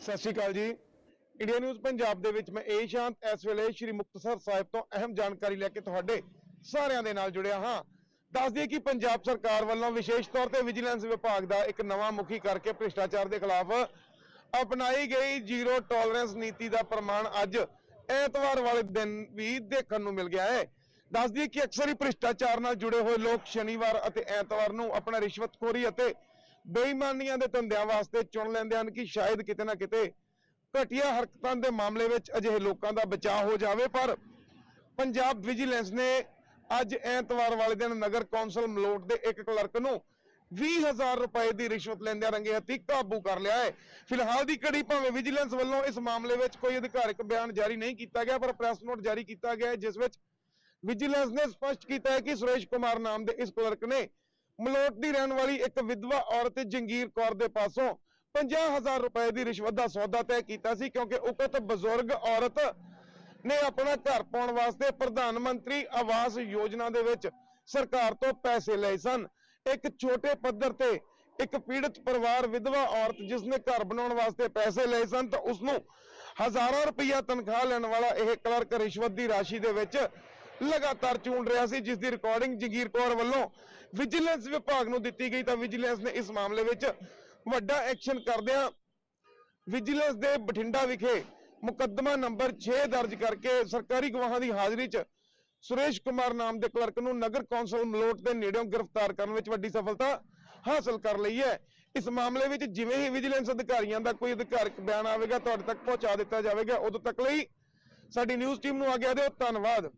ਸਤਿ ਸ਼੍ਰੀ ਅਕਾਲ ਜੀ। India news Punjab ਦੇ ਵਿੱਚ ਮੈਂ ਏ ਸ਼ਾਂਤ ਇਸ ਵੇਲੇ ਸ਼੍ਰੀ ਮੁਕਤਸਰ ਸਾਹਿਬ ਤੋਂ ਅਹਿਮ ਜਾਣਕਾਰੀ ਲੈ ਕੇ ਤੁਹਾਡੇ ਸਾਰਿਆਂ ਦੇ ਨਾਲ ਜੁੜਿਆ ਹਾਂ। ਦੱਸ ਦਈਏ ਕਿ ਪੰਜਾਬ ਸਰਕਾਰ ਵੱਲੋਂ ਵਿਸ਼ੇਸ਼ ਤੌਰ ਤੇ ਵਿਜੀਲੈਂਸ ਵਿਭਾਗ ਦਾ ਇੱਕ ਨਵਾਂ ਮੁਖੀ ਕਰਕੇ ਭ੍ਰਿਸ਼ਟਾਚਾਰ ਦੇ ਖਿਲਾਫ ਅਪਣਾਈ ਗਈ ਜ਼ੀਰੋ ਟੋਲਰੈਂਸ ਨੀਤੀ ਦਾ ਪ੍ਰਮਾਣ ਅੱਜ ਐਤਵਾਰ ਵਾਲੇ ਦਿਨ ਵੀ ਦੇਖਣ ਨੂੰ ਮਿਲ ਗਿਆ ਹੈ। ਦੱਸ ਦਈਏ ਕਿ ਅਕਸਰ ਹੀ ਭ੍ਰਿਸ਼ਟਾਚਾਰ ਨਾਲ ਜੁੜੇ ਹੋਏ ਲੋਕ ਸ਼ਨੀਵਾਰ ਅਤੇ ਐਤਵਾਰ ਨੂੰ ਆਪਣਾ ਰਿਸ਼ਵਤਖੋਰੀ ਅਤੇ ਬੇਈਮਾਨੀਆਂ ਦੇ ਧੰਦਿਆਂ ਵਾਸਤੇ ਚੁਣ ਲੈਂਦੇ ਹਨ ਕਿ ਸ਼ਾਇਦ ਕਿਤੇ ਨਾ ਕਿਤੇ ਘਟੀਆ ਹਰਕਤਾਂ ਦੇ ਮਾਮਲੇ ਵਿੱਚ ਅਜਿਹੇ ਲੋਕਾਂ ਦਾ ਬਚਾਅ ਹੋ ਜਾਵੇ। ਪਰ ਪੰਜਾਬ ਵਿਜੀਲੈਂਸ ਨੇ ਅੱਜ ਐਤਵਾਰ ਵਾਲੇ ਦਿਨ ਨਗਰ ਕੌਂਸਲ ਮਲੋਟ ਦੇ ਇੱਕ ਕਲਰਕ ਨੂੰ 20000 ਰੁਪਏ ਦੀ ਰਿਸ਼ਵਤ ਲੈਂਦਿਆਂ ਰੰਗੇ ਹੱਥੀਂ ਕਾਬੂ ਕਰ ਲਿਆ ਹੈ। ਫਿਲਹਾਲ ਦੀ ਕੜੀ ਭਾਵੇਂ ਵਿਜੀਲੈਂਸ ਵੱਲੋਂ ਇਸ ਮਾਮਲੇ ਵਿੱਚ ਕੋਈ ਅਧਿਕਾਰਕ ਬਿਆਨ ਜਾਰੀ ਨਹੀਂ ਕੀਤਾ ਗਿਆ, ਪਰ ਪ੍ਰੈਸ ਨੋਟ ਜਾਰੀ ਕੀਤਾ ਗਿਆ ਹੈ, ਜਿਸ ਵਿੱਚ ਵਿਜੀਲੈਂਸ ਨੇ ਸਪਸ਼ਟ ਕੀਤਾ ਹੈ ਕਿ ਸੁਰੇਸ਼ ਕੁਮਾਰ ਨਾਮ ਦੇ ਇਸ ਕਲਰਕ ਨੇ ਮਲੋਟ ਦੀ ਰਹਿਣ ਵਾਲੀ ਇੱਕ ਵਿਧਵਾ ਔਰਤ ਜੰਗੀਰ ਕੌਰ ਦੇ ਪਾਸੋਂ 50000 ਰੁਪਏ ਦੀ ਰਿਸ਼ਵਤ ਦਾ ਸੌਦਾ ਤੈਅ ਕੀਤਾ ਸੀ, ਕਿਉਂਕਿ ਉਕਤ ਬਜ਼ੁਰਗ ਔਰਤ ਨੇ ਆਪਣਾ ਘਰ ਪਾਉਣ ਵਾਸਤੇ ਪ੍ਰਧਾਨ ਮੰਤਰੀ ਆਵਾਸ ਯੋਜਨਾ ਦੇ ਵਿੱਚ ਸਰਕਾਰ ਤੋਂ ਪੈਸੇ ਲਏ ਸਨ। ਇੱਕ ਛੋਟੇ ਪੱਧਰ ਤੇ ਇੱਕ ਪੀੜਤ ਪਰਿਵਾਰ ਵਿਧਵਾ ਔਰਤ ਜਿਸ ਨੇ ਘਰ ਬਣਾਉਣ ਵਾਸਤੇ ਪੈਸੇ ਲਏ ਸਨ, ਤਾਂ ਉਸ ਨੂੰ ਹਜ਼ਾਰਾਂ ਰੁਪਈਆ ਤਨਖਾਹ ਲੈਣ ਵਾਲਾ ਇਹ ਕਲਰਕ ਰਿਸ਼ਵਤ ਦੀ ਰਾਸ਼ੀ ਦੇ ਵਿੱਚ ਲਗਾਤਾਰ ਚੂੰਡ ਰਿਹਾ ਸੀ ਜਿਸ ਦੀ ਰਿਕਾਰਡਿੰਗ ਜਗੀਰ ਕੌਰ ਵੱਲੋਂ ਵਿਜੀਲੈਂਸ ਵਿਭਾਗ ਨੂੰ ਦਿੱਤੀ ਗਈ। ਤਾਂ ਵਿਜੀਲੈਂਸ ਨੇ ਇਸ ਮਾਮਲੇ ਵਿੱਚ ਵੱਡਾ ਐਕਸ਼ਨ ਕਰਦਿਆਂ ਵਿਜੀਲੈਂਸ ਦੇ ਬਠਿੰਡਾ ਵਿਖੇ ਮੁਕੱਦਮਾ ਨੰਬਰ 6 ਦਰਜ ਕਰਕੇ ਸਰਕਾਰੀ ਗਵਾਹਾਂ ਦੀ ਹਾਜ਼ਰੀ 'ਚ ਸੁਰੇਸ਼ ਕੁਮਾਰ ਨਾਮ ਦੇ ਕਲਰਕ ਨੂੰ ਨਗਰ ਕੌਂਸਲ ਮਲੋਟ ਦੇ ਨੇੜਿਓਂ ਗ੍ਰਿਫਤਾਰ ਕਰਨ ਵਿੱਚ ਵੱਡੀ ਸਫਲਤਾ ਹਾਸਲ ਕਰ ਲਈ ਹੈ। ਇਸ ਮਾਮਲੇ ਵਿੱਚ ਜਿਵੇਂ ਹੀ ਵਿਜੀਲੈਂਸ ਅਧਿਕਾਰੀਆਂ ਦਾ ਕੋਈ ਅਧਿਕਾਰਕ ਬਿਆਨ ਆਵੇਗਾ, ਤੁਹਾਡੇ ਤੱਕ ਪਹੁੰਚਾ ਦਿੱਤਾ ਜਾਵੇਗਾ। ਉਦੋਂ ਤੱਕ ਲਈ ਸਾਡੀ ਨਿਊਜ਼ ਟੀਮ ਨੂੰ ਆਗਿਆ ਦਿਓ। ਧੰਨਵਾਦ।